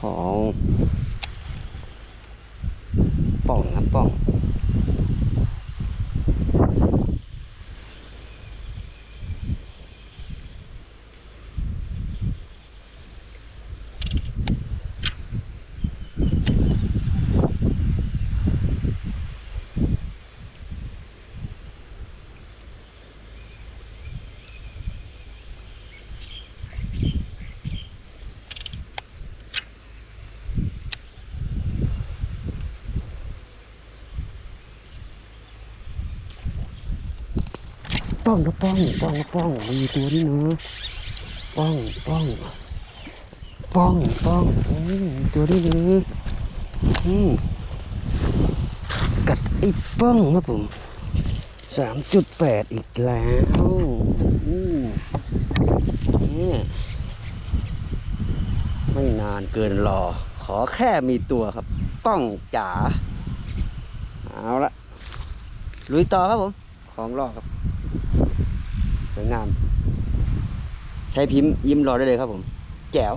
ของป้องนะป้อง ป้องนะป้องป้องป้องมีตัวนี่เนอะป้องป้องป้องป้องอืมตัวนี่เนอะอืมกัดไอ้ป้องครับผมสามจุดแปดอีกแล้วอืมนี่ไม่นานเกินรอ ขอแค่มีตัวครับ ป้องจ๋า เอาละลุยต่อครับผม ของรอครับ สวยงาม ใช้พิมพ์ยิ้มรอได้เลยครับผม แจ๋ว